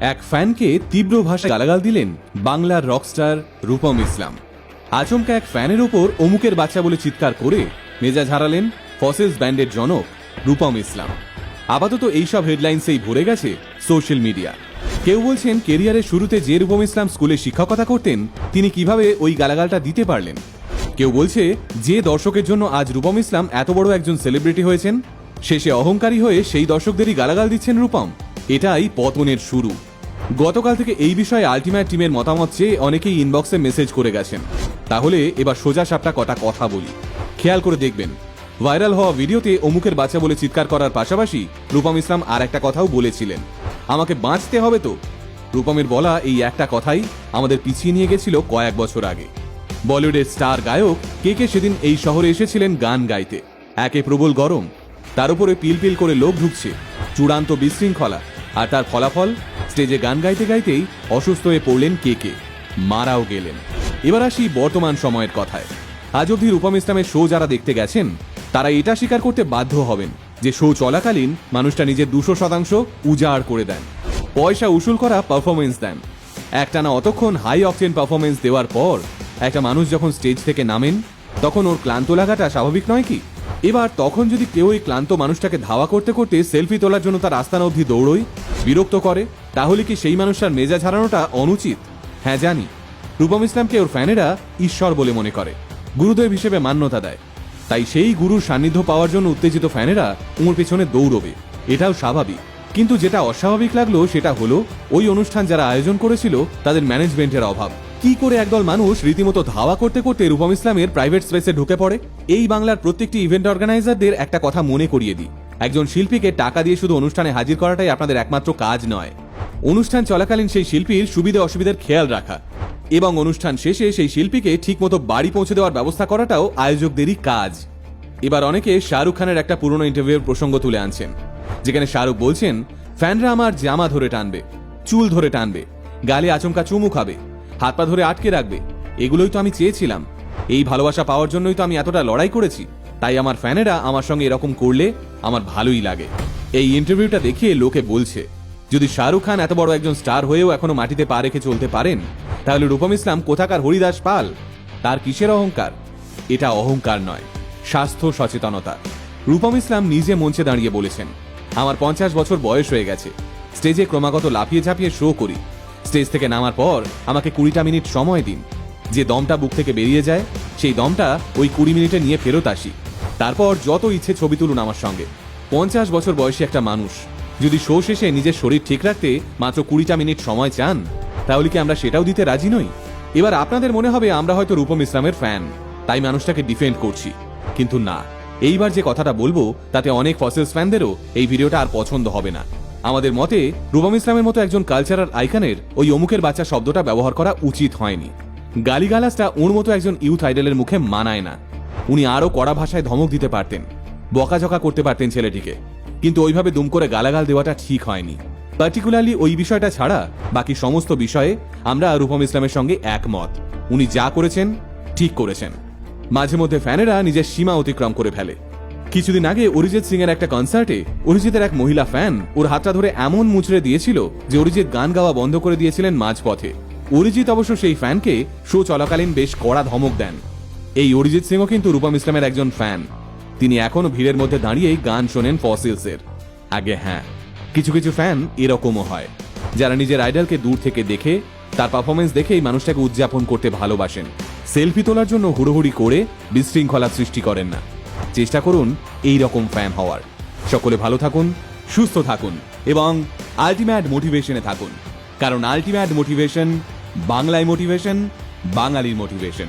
এক ফ্যানকে তীব্র ভাষায় গালাগাল দিলেন বাংলার রকস্টার রূপম ইসলাম। আচমকা এক ফ্যানের ওপর অমুকের বাচ্চা বলে চিৎকার করে মেজাজ হারালেন ফসেলস ব্যান্ডের জনক রূপম ইসলাম। আপাতত এইসব হেডলাইন্সেই ভরে গেছে সোশ্যাল মিডিয়া। কেউ বলছেন কেরিয়ারের শুরুতে যে রূপম ইসলাম স্কুলে শিক্ষকতা করতেন, তিনি কীভাবে ওই গালাগালটা দিতে পারলেন? কেউ বলছে, যে দর্শকের জন্য আজ রূপম ইসলাম এত বড় একজন সেলিব্রিটি হয়েছেন, শেষে অহংকারী হয়ে সেই দর্শকদেরই গালাগাল দিচ্ছেন রূপম। এটাই পতনের শুরু। গতকাল থেকে এই বিষয়ে আলটিমেট টিমের মতামত চেয়ে অনেকেই ইনবক্সে মেসেজ করে গেছেন। তাহলে এবার সোজা সাপটা কটা কথা বলি। খেয়াল করে দেখবেন। ভাইরাল হওয়া ভিডিওতে অমুকের বাচ্চা বলে চিৎকার করার পাশাপাশি রূপম ইসলাম আর একটা কথাও বলেছিলেন। আমাকে বাঁচতে হবে তো। রূপমের বলা এই একটা কথাই আমাদের পিছিয়ে নিয়ে গেছিল কয়েক বছর আগে। বলিউডের স্টার গায়ক কে কে সেদিন এই শহরে এসেছিলেন গান গাইতে? একে প্রবল গরম, তার উপরে পিল পিল করে লোক ঢুকছে, চূড়ান্ত বিশৃঙ্খলা। আর তার ফলাফল, স্টেজে গান গাইতে গাইতেই অসুস্থ হয়ে পড়লেন কে কে? মারাও গেলেন। এবার আসি বর্তমান সময়ের কথায়। আজ অবধি রূপম ইসলামের শো যারা দেখতে গেছেন, তারা এটা স্বীকার করতে বাধ্য হবেন যে শো চলাকালীন মানুষটা নিজের দুশো শতাংশ উজাড় করে দেন। পয়সা উসুল করা পারফরমেন্স দেন। একটানা অতক্ষণ হাই অকটেন পারফরমেন্স দেওয়ার পর একটা মানুষ যখন স্টেজ থেকে নামেন, তখন ওর ক্লান্ত লাগাটা স্বাভাবিক নয় কি? এবার তখন যদি কেউ ওই ক্লান্ত মানুষটাকে ধাওয়া করতে করতে সেলফি তোলার জন্য তার আস্তানা অবধি দৌড়ই বিরক্ত করে, তাহলে কি সেই মানুষটার মেজাজ হারানোটা অনুচিত? হ্যাঁ জানি। রূপম ইসলামকে ওর ফ্যানেরা ঈশ্বর বলে মনে করে, গুরুদেব হিসেবে মান্যতা দেয়। তাই সেই গুরুর সান্নিধ্য পাওয়ার জন্য উত্তেজিত ফ্যানেরা ওর পেছনে দৌড়বে। এটাও স্বাভাবিক। কিন্তু যেটা অস্বাভাবিক লাগল, সেটা হলো, ওই অনুষ্ঠান যারা আয়োজন করেছিল, তাদের ম্যানেজমেন্টের অভাব। কি করে একদল মানুষ রীতিমতো ধাওয়া করতে করতে রূপম ইসলামের প্রাইভেট স্পেসে ঢুকে পড়ে? এই বাংলার প্রত্যেকটি ইভেন্ট অর্গানাইজারদের একটা কথা মনে করিয়ে দিই। একজন শিল্পীকে টাকা দিয়ে শুধু অনুষ্ঠানে হাজির করাটাই আপনাদের একমাত্র কাজ নয়। অনুষ্ঠান চলাকালীন সেই শিল্পীর সুবিধা অসুবিধার খেয়াল রাখা এবং অনুষ্ঠান শেষে সেই শিল্পীকে ঠিকমতো বাড়ি পৌঁছে দেওয়ার ব্যবস্থা করাটাও আয়োজকদেরই কাজ। এবার অনেকে শাহরুখ খানের একটা পুরনো ইন্টারভিউর প্রসঙ্গ তুলে আনছেন, যেখানে শাহরুখ বলছেন, ফ্যানরা আমার জামা ধরে টানবে, চুল ধরে টানবে, গালে আচমকা চুমু খাবে। হাত পা ধরে আটকে রাখবে। এগুলোই তো আমি চেয়েছিলাম। এই ভালোবাসা পাওয়ার জন্যই তো আমি এতটা লড়াই করেছি। তাই আমার ফ্যানেরা আমার সঙ্গে এরকম করলে আমার ভালোই লাগে। এই ইন্টারভিউটা দেখিয়ে লোকে বলছে, যদি শাহরুখ খান এত বড় একজন স্টার হয়েও এখনও মাটিতে পা রেখে চলতে পারেন, তাহলে রূপম ইসলাম কোথাকার হরিদাস পাল? তার কিসের অহংকার? এটা অহংকার নয়, স্বাস্থ্য সচেতনতা। রূপম ইসলাম নিজে মঞ্চে দাঁড়িয়ে বলেছেন, আমার পঞ্চাশ বছর বয়স হয়ে গেছে। স্টেজে ক্রমাগত লাফিয়ে ঝাঁপিয়ে শো করি। স্টেজ থেকে নামার পর আমাকে কুড়িটা মিনিট সময় দিন। যে দমটা বুক থেকে বেরিয়ে যায়, সেই দমটা ওই কুড়ি মিনিটে নিয়ে ফেরত আসি। তারপর যত ইচ্ছে ছবি তুলুন আমার সঙ্গে। পঞ্চাশ বছর বয়সী একটা মানুষ। যদি শো শেষে নিজের শরীর ঠিক রাখতে মাত্র কুড়িটা মিনিট সময় চান, তাহলে কি আমরা সেটাও দিতে রাজি নই? এবার আপনাদের মনে হবে আমরা হয়তো রূপম ইসলামের ফ্যান, তাই মানুষটাকে ডিফেন্ড করছি। কিন্তু না, এইবার যে কথাটা বলব, তাতে অনেক ফসেলস ফ্যানদেরও এই ভিডিওটা আর পছন্দ হবে না। আমাদের মতে রূপম ইসলামের মতো একজন কালচারাল আইকানের ওই অমুকের বাচ্চা শব্দটা ব্যবহার করা উচিত হয়নি। গালিগালাজটা ওর মতো একজন ইউথ আইডলের মুখে মানায় না। উনি আরও কড়া ভাষায় ধমক দিতে পারতেন, বকাঝকা করতে পারতেন ছেলেটিকে। কিন্তু ওইভাবে দুম করে গালাগাল দেওয়াটা ঠিক হয়নি। পার্টিকুলারলি ওই বিষয়টা ছাড়া বাকি সমস্ত বিষয়ে আমরা রূপম ইসলামের সঙ্গে একমত। উনি যা করেছেন, ঠিক করেছেন। মাঝে মধ্যে ফ্যানেরা নিজের সীমা অতিক্রম করে ফেলে। কিছুদিন আগে অরিজিৎ সিং এর একটা কনসার্টে অরিজিতের এক মহিলা ফ্যান ওর হাতটা ধরে এমন মুচড়ে দিয়েছিল যে অরিজিৎ গান গাওয়া বন্ধ করে দিয়েছিলেন মাঝপথে। অরিজিৎ অবশ্য সেই ফ্যানকে শো চলাকালীন বেশ কড়া ধমক দেন। এই অরিজিৎ সিংও কিন্তু রূপম ইসলামের একজন ফ্যান তিনি এখনও ভিড়ের মধ্যে দাঁড়িয়েই গান শোনেন ফসিলসের আগে হ্যাঁ কিছু কিছু ফ্যান এরকমও হয়। যারা নিজের আইডলকে দূর থেকে দেখে, তার পারফরমেন্স দেখেই মানুষটাকে উদযাপন করতে ভালোবাসেন। সেলফি তোলার জন্য হুড়োহুড়ি করে বিশৃঙ্খলা সৃষ্টি করেন না। চেষ্টা করুন এই রকম ফ্যান হওয়ার। সকলে ভালো থাকুন, সুস্থ থাকুন এবং আলটিমেট মোটিভেশনে থাকুন। কারণ আলটিমেট মোটিভেশন বাংলায় মোটিভেশন বাঙালির মোটিভেশন